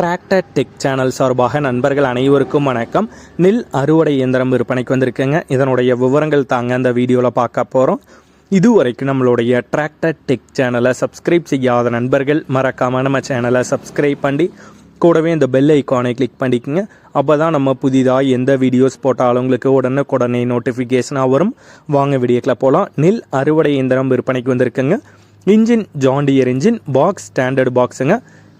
Tractor tech channel சார்பாக நண்பர்கள் அனைவருக்கும் வணக்கம். நெல் அறுவடை இயந்திரம் விற்பனைக்கு வந்திருக்குங்க. இதனுடைய விவரங்கள் தாங்க அந்த வீடியோவில் பார்க்க போகிறோம் இதுவரைக்கும் நம்மளுடைய டிராக்டர் டெக் சேனலை சப்ஸ்கிரைப் செய்யாத நண்பர்கள் மறக்காமல் நம்ம சேனலை சப்ஸ்கிரைப் பண்ணி கூடவே இந்த பெல் ஐக்கானை கிளிக் பண்ணிக்கோங்க. அப்போ தான் நம்ம புதிதாக எந்த வீடியோஸ் போட்டாலும் உங்களுக்கு உடனுக்குடனே நோட்டிஃபிகேஷனாக வரும். வாங்க வீடியோக்கில் போகலாம் நெல் அறுவடை இயந்திரம் விற்பனைக்கு வந்திருக்குங்க. Engine John Deere engine box standard பாக்ஸுங்க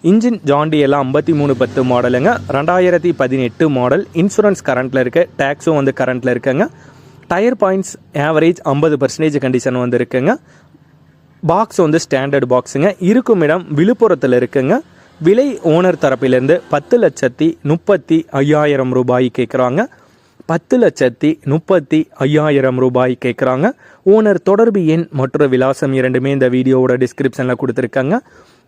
engine ஜாண்டியெல்லாம் ஐம்பத்தி மூணு பத்து மாடலுங்க. ரெண்டாயிரத்தி பதினெட்டு மாடல். இன்சூரன்ஸ் கரண்ட்டில் இருக்குது டேக்ஸும் வந்து கரண்ட்டில் இருக்குங்க. டயர் பாயிண்ட்ஸ் ஆவரேஜ் ஐம்பது பர்சன்டேஜ் கண்டிஷன் வந்து இருக்குங்க. பாக்ஸ் வந்து ஸ்டாண்டர்ட் பாக்ஸுங்க இருக்கும் இடம் விழுப்புரத்தில் இருக்குங்க. விலை ஓனர் தரப்பிலிருந்து பத்து லட்சத்தி முப்பத்தி ஐயாயிரம் ரூபாய் கேட்குறாங்க பத்து லட்சத்தி முப்பத்தி ஐயாயிரம் ரூபாய் கேட்குறாங்க ஓனர் தொடர்பு எண் மற்றும் விலாசம் இரண்டுமே இந்த வீடியோவோட டிஸ்கிரிப்ஷனில் கொடுத்துருக்காங்க.